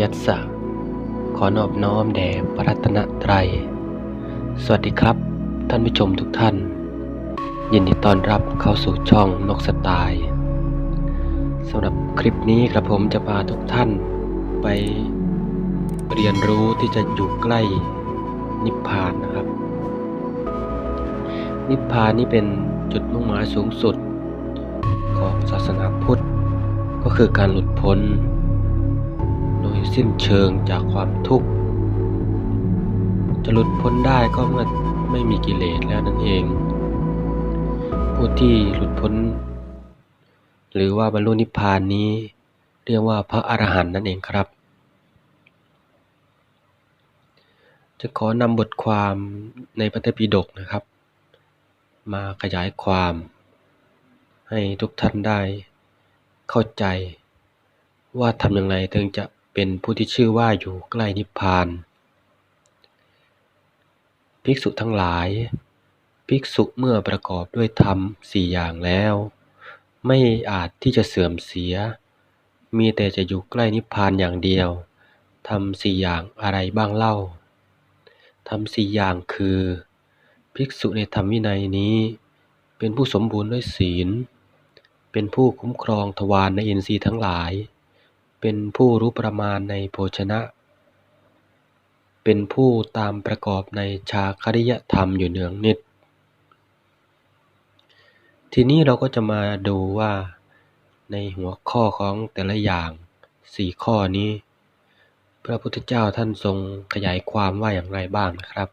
ยัสสะขอนอบน้อมแด่พระรัตนตรัย สวัสดีครับ ท่านผู้ชมทุกท่าน ยินดีต้อนรับเข้าสู่ช่องนกสไตล์สำหรับคลิปนี้กระผมจะพาทุกท่าน ไปเรียนรู้ที่จะอยู่ใกล้นิพพานนะครับ นิพพานนี่เป็นจุดมุ่งหมายสูงสุดของศาสนาพุทธ ก็คือการหลุดพ้น สิ้นเชิงจากความทุกข์ จะหลุดพ้นได้ก็เมื่อไม่มีกิเลสแล้วนั่นเอง ผู้ที่หลุดพ้น หรือว่าบรรลุนิพพานนี้ เรียกว่าพระอรหันต์นั่นเองครับ จะขอนำบทความในพระไตปิฎกนะครับ มาขยายความ ให้ทุกท่านได้เข้าใจว่าทำอย่างไรถึงจะ เป็นผู้ที่ชื่อว่าอยู่ใกล้นิพพาน ภิกษุทั้งหลาย ภิกษุเมื่อประกอบด้วยธรรมสี่อย่างแล้ว ไม่อาจที่จะเสื่อมเสีย มีแต่จะอยู่ใกล้นิพพานอย่างเดียวทำสี่อย่างอะไรบ้างเล่าทำสี่อย่างคือ ภิกษุในธรรมวินัยนี้ เป็นผู้สมบูรณ์ด้วยศีล เป็นผู้คุ้มครองทวารในอินทรีย์ทั้งหลาย เป็นผู้รู้ประมาณในโภชนะ เป็นผู้ตามประกอบในชาคริยธรรมอยู่เนืองนิด ทีนี้เราก็จะมาดูว่าในหัวข้อของแต่ละอย่างสี่ข้อนี้ พระพุทธเจ้าท่านทรงขยายความว่าอย่างไรบ้างนะครับ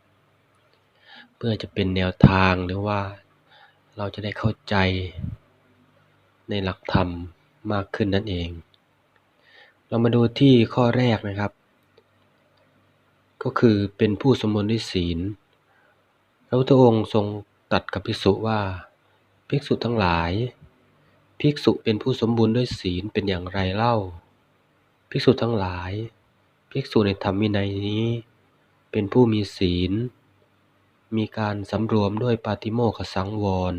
เพื่อจะเป็นแนวทางหรือว่าเราจะได้เข้าใจในหลักธรรมมากขึ้นนั่นเอง เรามาดูที่ข้อแรกนะครับ ก็คือเป็นผู้สมบูรณ์ด้วยศีลพระพุทธองค์ทรงตรัสกับภิกษุว่าภิกษุทั้งหลาย ภิกษุเป็นผู้สมบูรณ์ด้วยศีลเป็นอย่างไรเล่า ภิกษุทั้งหลาย ภิกษุในธรรมวินัยนี้ เป็นผู้มีศีล มีการสำรวมด้วยปาติโมขสังวร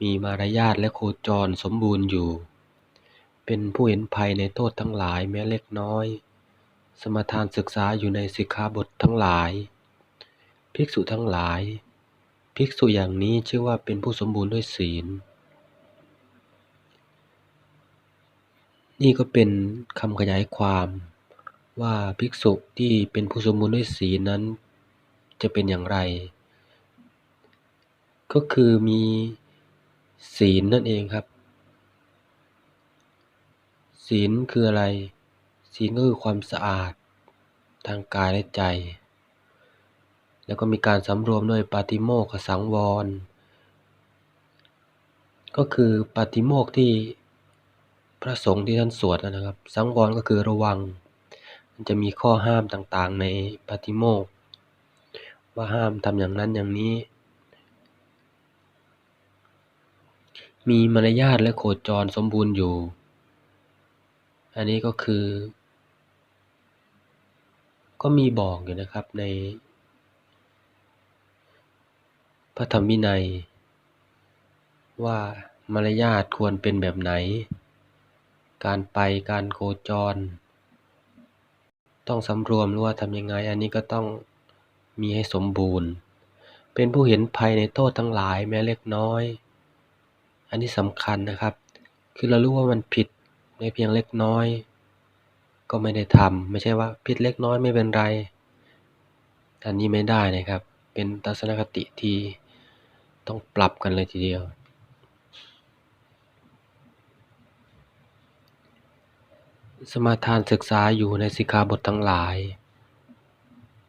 มีมารยาทและโคจรสมบูรณ์อยู่ เป็นผู้เห็นภัยในโทษทั้งหลายแม้เล็กน้อย สมทานศึกษาอยู่ในสิกขาบททั้งหลาย ภิกษุทั้งหลาย ภิกษุอย่างนี้ชื่อว่าเป็นผู้สมบูรณ์ด้วยศีล นี่ก็เป็นคำขยายความว่าภิกษุที่เป็นผู้สมบูรณ์ด้วยศีลนั้น จะเป็นอย่างไร ก็คือมีศีลนั่นเองครับ ศีลคืออะไร ศีลก็คือความสะอาด ทางกายและใจ แล้วก็มีการสำรวมด้วยปาติโมกขสังวร ก็คือปาติโมกที่พระสงฆ์ที่ท่านสวดนะครับ สังวรก็คือระวัง มันจะมีข้อห้ามต่างๆ ในปาติโมกว่าห้ามทำอย่างนั้นอย่างนี้ มีมารยาทและโคจรสมบูรณ์อยู่ อันนี้ก็คือ ก็มีบอกอยู่นะครับใน พระธรรมวินัย ว่ามารยาทควรเป็นแบบไหน การไปการโคจร ต้องสำรวมหรือว่าทำยังไง อันนี้ก็ต้องมีให้สมบูรณ์ เป็นผู้เห็นภัยในโทษทั้งหลายแม้เล็กน้อย อันนี้สำคัญนะครับ คือเรารู้ว่ามันผิด ในเพียงเล็กน้อย ก็ไม่ได้ทำไม่ใช่ว่าผิดเล็กน้อยไม่เป็นไรอันนี้ไม่ได้นะครับ เป็นทัศนคติที่ต้องปรับกันเลยทีเดียว สมาทานศึกษาอยู่ในสิกขาบททั้งหลาย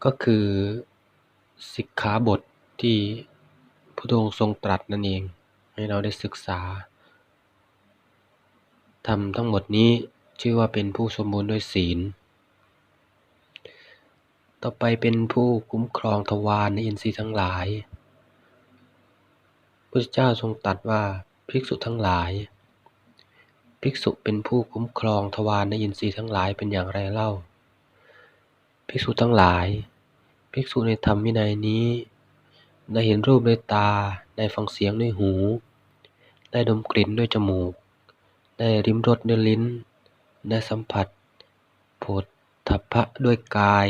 ก็คือสิกขาบทที่พระองค์ทรงตรัสนั่นเอง ให้เราได้ศึกษา ทำทั้งหมดนี้ชื่อว่าเป็นผู้สมบูรณ์ด้วยศีล ต่อไปเป็นผู้คุ้มครองทวารในอินทรีย์ทั้งหลายพระเจ้าทรงตรัสว่าภิกษุทั้งหลาย ภิกษุเป็นผู้คุ้มครองทวารในอินทรีย์ทั้งหลายเป็นอย่างไรเล่า ภิกษุทั้งหลาย ภิกษุในธรรมวินัยนี้ได้เห็นรูปด้วยตา ได้ฟังเสียงด้วยหู ได้ดมกลิ่นด้วยจมูก ได้ริมรสด้วยลิ้น ได้สัมผัสโผฏทัพพะด้วยกาย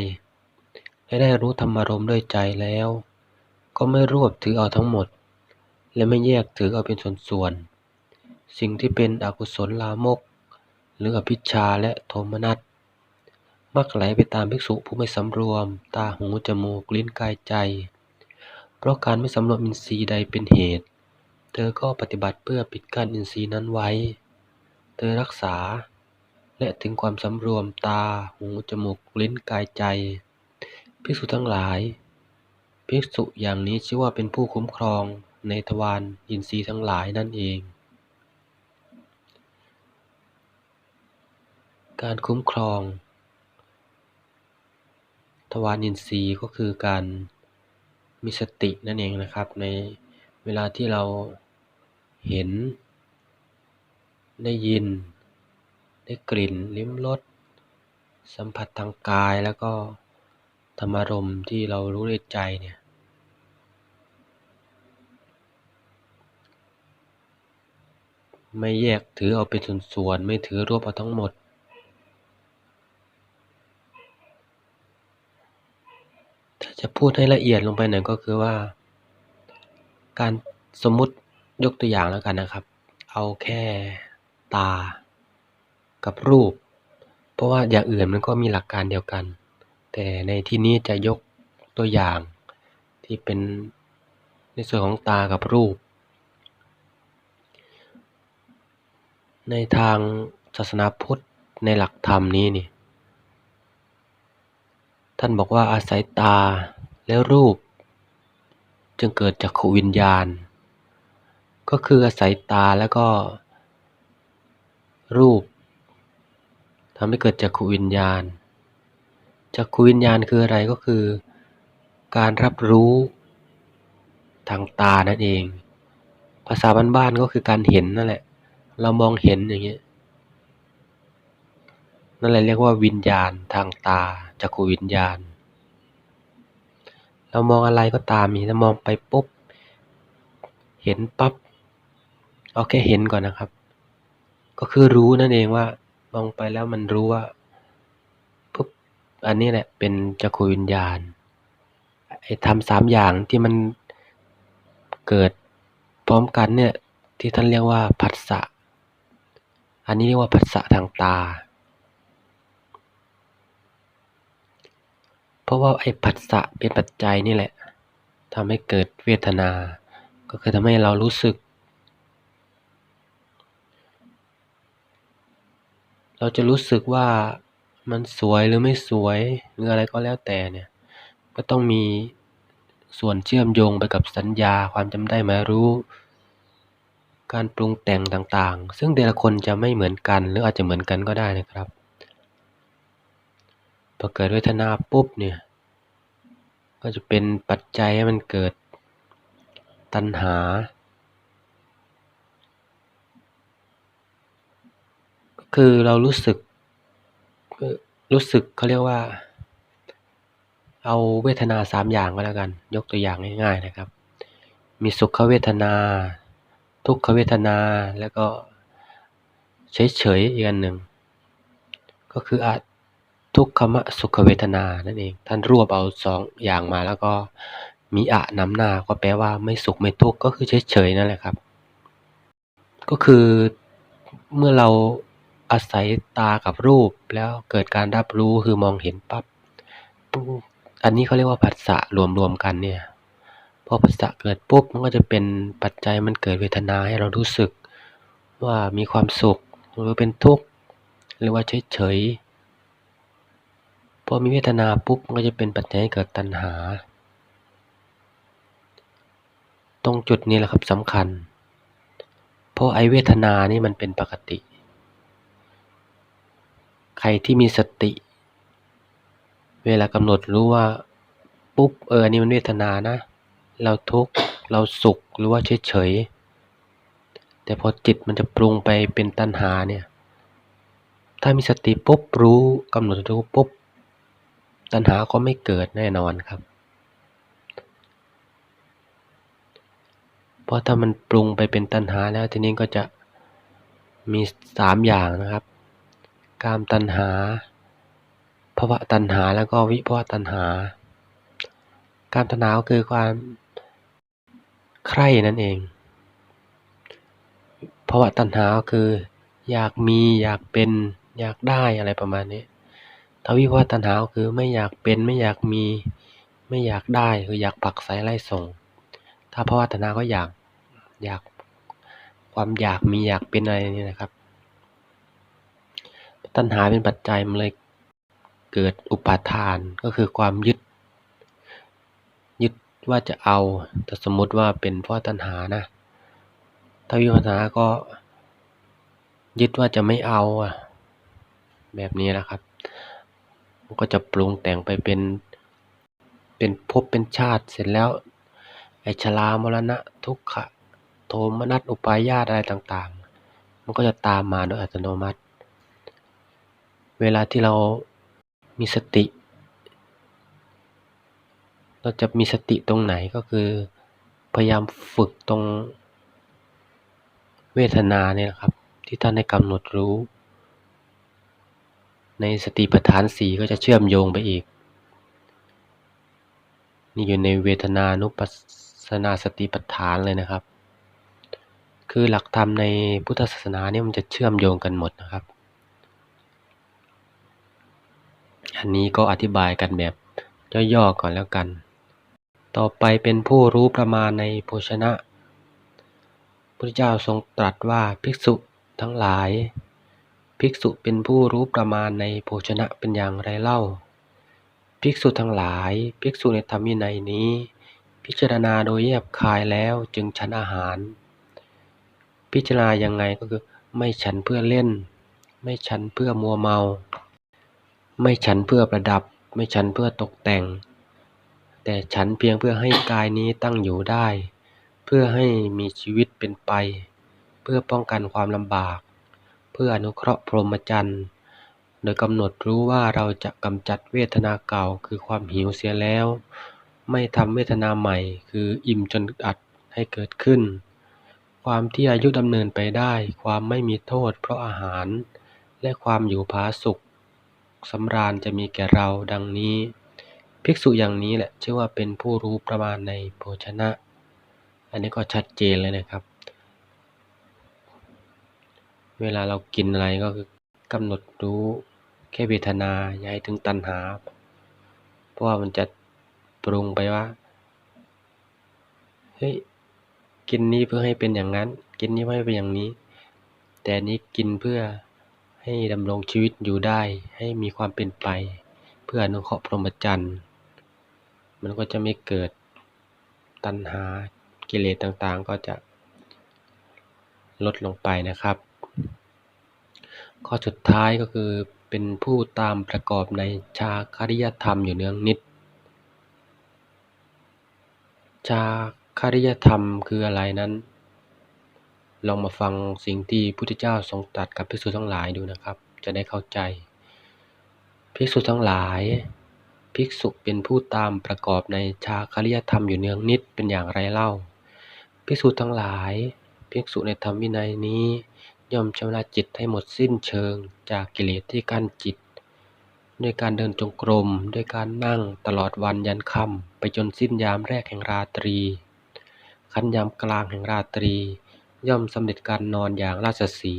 และได้รู้ธรรมารมณ์ด้วยใจแล้ว ก็ไม่รวบถือเอาทั้งหมด และไม่แยกถือเอาเป็นส่วนๆสิ่งที่เป็นอกุศลลามก หรืออภิชาและโทมนัสมักไหลไปตามภิกษุผู้ไม่สำรวม ตาหูจมูกลิ้นกายใจ เพราะการไม่สำรวมอินทรีย์ใดเป็นเหตุ เธอก็ปฏิบัติเพื่อปิดกั้นอินทรีย์นั้นไว้ ธอรักษา และถึงความสำรวมตา หู จมูก ลิ้น กายใจ ภิกษุทั้งหลาย ภิกษุอย่างนี้ชื่อว่าเป็นผู้คุ้มครองในทวารอินทรีย์ทั้งหลายนั่นเอง การคุ้มครอง ทวารอินทรีย์ก็คือการมีสตินั่นเองนะครับ ในเวลาที่เราเห็น ได้ยิน ได้กลิ่น ลิ้มรส สัมผัสทางกายแล้วก็ธรรมารมณ์ที่เรารู้ในใจเนี่ย ไม่แยกถือเอาเป็นส่วนๆ ไม่ถือรวบเอาทั้งหมดถ้าจะพูดให้ละเอียดลงไปหน่อยก็คือว่า การสมมุติยกตัวอย่างแล้วกันนะครับ เอาแค่ ตา กับรูป เพราะว่าอย่างอื่นมันก็มีหลักการเดียวกัน แต่ในที่นี้จะยกตัวอย่างที่เป็นในส่วนของตากับรูป ในทางศาสนาพุทธในหลักธรรมนี้นี่ท่านบอกว่าอาศัยตาและรูป จึงเกิดจากขวิญญาณ ก็คืออาศัยตาแล้วก็ รูปทำให้เกิดจักขวิญญาณจักขวิญญาณคืออะไรก็คือ การรับรู้ทางตานั่นเอง ภาษาบ้านๆก็คือการเห็นนั่นแหละ เรามองเห็นอย่างเงี้ยนั่นแหละเรียกว่าวิญญาณทางตาจักขวิญญาณ เรามองอะไรก็ตามนี่ถ้ามองไปปุ๊บเห็นปั๊บเอาแค่เห็นก่อนนะครับ ก็คือรู้นั่นเองว่ามองไปแล้วมันรู้ว่าปุ๊บอันนี้แหละเป็นจักขวิญญาณไอ้ทำสามอย่างที่มันเกิดพร้อมกันเนี่ยที่ท่านเรียกว่าผัสสะอันนี้เรียกว่าผัสสะทางตา เพราะว่าไอ้ผัสสะเป็นปัจจัยนี่แหละทำให้เกิดเวทนา ก็คือทำให้เรารู้สึก เราจะรู้สึกว่ามันสวยหรือไม่สวยหรืออะไรก็แล้วแต่เนี่ย ก็ต้องมีส่วนเชื่อมโยงไปกับสัญญาความจำได้หมายรู้ การปรุงแต่งต่างๆ ซึ่งแต่ละคนจะไม่เหมือนกัน หรืออาจจะเหมือนกันก็ได้นะครับพอเกิดเวทนาปุ๊บเนี่ยก็จะเป็นปัจจัยให้มันเกิดตัณหา ก็ คือเรารู้สึก รู้สึกเขาเรียกว่า เอาเวทนาสามอย่างก็แล้วกัน ยกตัวอย่างง่ายๆนะครับ มีสุขเวทนา ทุกขเวทนาแล้วก็เฉยๆอีกอันหนึ่งก็คืออาทุกขมะสุขเวทนานั่นเอง ท่านรวบเอาสองอย่างมาแล้วก็มีอะนำหน้าก็แปลว่าไม่สุขไม่ทุกข์ก็คือเฉยๆนั่นแหละครับ ก็คือเมื่อเรา อาศัยตากับรูปแล้วเกิดการรับรู้คือมองเห็นปับ๊บอันนี้เขาเรียกว่าผัสสะรวมๆกันเนี่ยพอผัสสะเกิดปุ๊บมันก็จะเป็นปัจจัยมันเกิดเวทนาให้เรารู้สึกว่ามีความสุขหรือเป็นทุกข์หรือว่าเฉยๆพอมีเวทนาปุ๊บมันก็จะเป็นปัจจัยให้เกิดตัณหา ตรงจุดนี้แหละครับสำคัญ เพราะไอเวทนานี่มันเป็นปกติ ใครที่มีสติ เวลากำหนดรู้ว่า ปุ๊บเออนี่มันเวทนานะ เราทุกข์เราสุขหรือว่าเฉยๆแต่พอจิตมันจะปรุงไปเป็นตัณหาเนี่ย ถ้ามีสติปุ๊บรู้กำหนดรู้ปุ๊บตัณหาก็ไม่เกิดแน่นอนครับ เพราะถ้ามันปรุงไปเป็นตัณหาแล้วทีนี้ก็จะมีสามอย่างนะครับ กามตัณหาภวะตัณหาแล้วก็วิภวะตัณหา การตัณหาก็คือความใคร่นั่นเองภวะตัณหาก็คือ อยากมีอยากเป็นอยากได้อะไรประมาณนี้ถ้าวิภวะตัณหาก็คือไม่อยากเป็นไม่อยากมี ไม่อยากได้คืออยากผักไสไล่ส่ง ถ้าภวะตัณหาก็อยากอยากความอยากมีอยากเป็นอะไรนี่นะครับ ตัณหาเป็นปัจจัยมันเลยเกิดอุปาทานก็คือความยึด ยึดว่าจะเอา แต่สมมติว่าเป็นเพราะตัณหานะ ถ้าวิปัสสนาก็ ยึดว่าจะไม่เอาอะแบบนี้นะครับมันก็จะปรุงแต่งไปเป็น เป็นภพเป็นชาติเสร็จแล้ว ไอชรามรณะ ทุกขะ โทมนัสอุปายาตอะไรต่างๆ มันก็จะตามมาโดยอัตโนมัติ เวลาที่เรามีสติ เราจะมีสติตรงไหนก็คือ พยายามฝึกตรงเวทนาเนี่ยนะครับ ที่ท่านให้กำหนดรู้ ในสติปัฏฐานสีก็จะเชื่อมโยงไปอีก นี่อยู่ในเวทนานุปัสสนาสติปัฏฐานเลยนะครับ คือหลักธรรมในพุทธศาสนาเนี่ยมันจะเชื่อมโยงกันหมดนะครับ อันนี้ก็อธิบายกันแบบย่อๆก่อนแล้วกัน ต่อไปเป็นผู้รู้ประมาณในโภชนะพุทธเจ้าทรงตรัสว่าภิกษุทั้งหลาย ภิกษุเป็นผู้รู้ประมาณในโภชนะเป็นอย่างไรเล่า ภิกษุทั้งหลาย ภิกษุในธรรมวินัยนี้ พิจารณาโดยแยบคายแล้วจึงฉันอาหาร พิจารณายังไงก็คือ ไม่ฉันเพื่อเล่น ไม่ฉันเพื่อมัวเมา ไม่ฉันเพื่อประดับ ไม่ฉันเพื่อตกแต่ง แต่ฉันเพียงเพื่อให้กายนี้ตั้งอยู่ได้ เพื่อให้มีชีวิตเป็นไป เพื่อป้องกันความลำบาก เพื่ออนุเคราะห์พรหมจรรย์โดยกำหนดรู้ว่าเราจะกำจัดเวทนาเก่าคือความหิวเสียแล้ว ไม่ทำเวทนาใหม่ คืออิ่มจนอัดให้เกิดขึ้น ความที่อายุดำเนินไปได้ ความไม่มีโทษเพราะอาหาร และความอยู่ผาสุข สำราญจะมีแก่เราดังนี้ ภิกษุอย่างนี้แหละชื่อว่าเป็นผู้รู้ประมาณในโภชนะ อันนี้ก็ชัดเจนเลยนะครับ เวลาเรากินอะไรก็คือกำหนดรู้แค่เวทนาอย่าให้ถึงตัณหา เพราะว่ามันจะปรุงไปว่าเฮ้ยกินนี้เพื่อให้เป็นอย่างนั้น กินนี้เพื่อให้เป็นอย่างนี้ แต่นี้กินเพื่อ ให้ดำรงชีวิตอยู่ได้ให้มีความเป็นไป เพื่ออนุเคราะห์พรหมจรรย์มันก็จะไม่เกิดตัณหากิเลสต่างๆ ก็จะลดลงไปนะครับ ข้อสุดท้ายก็คือเป็นผู้ตามประกอบในชาคริยธรรมอยู่เนืองนิด ชาคริยธรรมคืออะไรนั้น ลองมาฟังสิ่งที่พุทธเจ้าทรงตรัสกับภิกษุทั้งหลายดูนะครับ จะได้เข้าใจ ภิกษุทั้งหลาย ภิกษุเป็นผู้ตามประกอบในชาคริยธรรมอยู่เนืองนิดเป็นอย่างไรเล่า ภิกษุทั้งหลาย ภิกษุในธรรมวินัยนี้ ย่อมชำระจิตให้หมดสิ้นเชิงจากกิเลสที่กั้นจิต ด้วยการเดินจงกรมด้วยการนั่งตลอดวันยันค่ำไปจนสิ้นยามแรกแห่งราตรี ขันยามกลางแห่งราตรี ย่อมสำเร็จการนอนอย่างราชสี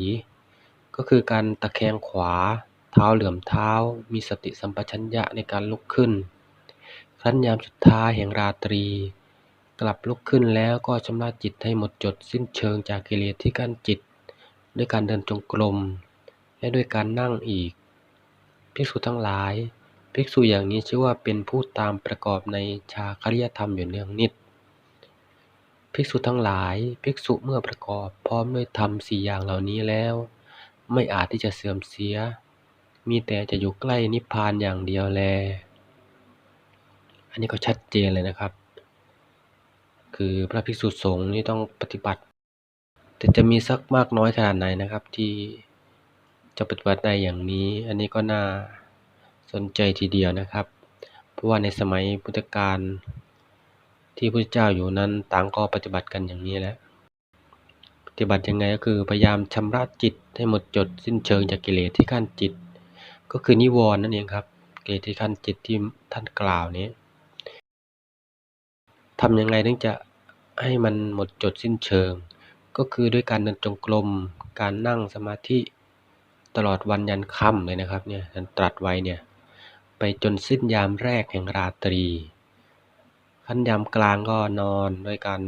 ก็คือการตะแคงขวา เท้าเหลื่อมเท้า มีสติสัมปชัญญะในการลุกขึ้นขันยามสุดท้ายแห่งราตรี กลับลุกขึ้นแล้วก็ชำระจิตให้หมดจดสิ้นเชิงจากกิเลสที่กั้นจิต ด้วยการเดินจงกรม และด้วยการนั่งอีก ภิกษุทั้งหลาย ภิกษุอย่างนี้ชื่อว่าเป็นผู้ตามประกอบในชาคริยธรรมอยู่เนืองนิด ภิกษุทั้งหลาย ภิกษุเมื่อประกอบพร้อมด้วยธรรมสี่อย่างเหล่านี้แล้ว ไม่อาจที่จะเสื่อมเสีย มีแต่จะอยู่ใกล้นิพพานอย่างเดียวแล อันนี้ก็ชัดเจนเลยนะครับ คือพระภิกษุสงฆ์นี่ต้องปฏิบัติ แต่จะมีสักมากน้อยขนาดไหนนะครับ ที่จะปฏิบัติได้อย่างนี้ อันนี้ก็น่าสนใจทีเดียวนะครับ เพราะว่าในสมัยพุทธกาล ที่พระเจ้าอยู่นั้นต่างก็ปฏิบัติกันอย่างนี้แหละปฏิบัติยังไงก็คือพยายามชำระจิตให้หมดจดสิ้นเชิงจากกิเลสที่ขั้นจิต ก็คือนิวรณ์นั่นเองครับเกตที่ขั้นจิตที่ท่านกล่าวนี้ทำยังไงถึงจะให้มันหมดจดสิ้นเชิง ก็คือด้วยการเดินจงกรมการนั่งสมาธิตลอดวันยันค่ำเลยนะครับเนี่ยท่านตรัสไว้เนี่ยไปจนสิ้นยามแรกแห่งราตรี ขั้นยามกลางก็นอนด้วยการ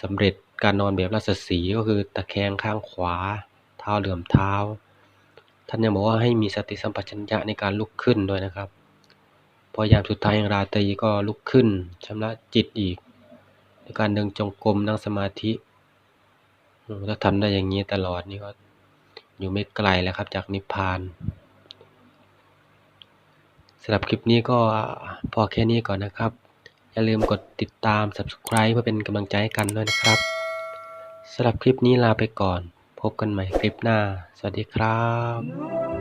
สำเร็จการนอนแบบราชสีก็คือตะแคงข้างขวา เท้าเหลื่อมเท้า ท่านยังบอกว่าให้มีสติสัมปชัญญะในการลุกขึ้นด้วยนะครับ พอยามสุดท้ายแห่างราตรีก็ลุกขึ้นชำระจิตอีกในการเดินจงกรมนั่งสมาธิถ้าทำได้อย่างนี้ตลอดนี่ก็อยู่ไม่ไกลแล้วครับจากนิพพาน สำหรับคลิปนี้ก็พอแค่นี้ก่อนนะครับ อย่าลืมกดติดตาม subscribe เพื่อเป็นกำลังใจให้กันด้วยนะครับสำหรับคลิปนี้ลาไปก่อน พบกันใหม่คลิปหน้า สวัสดีครับ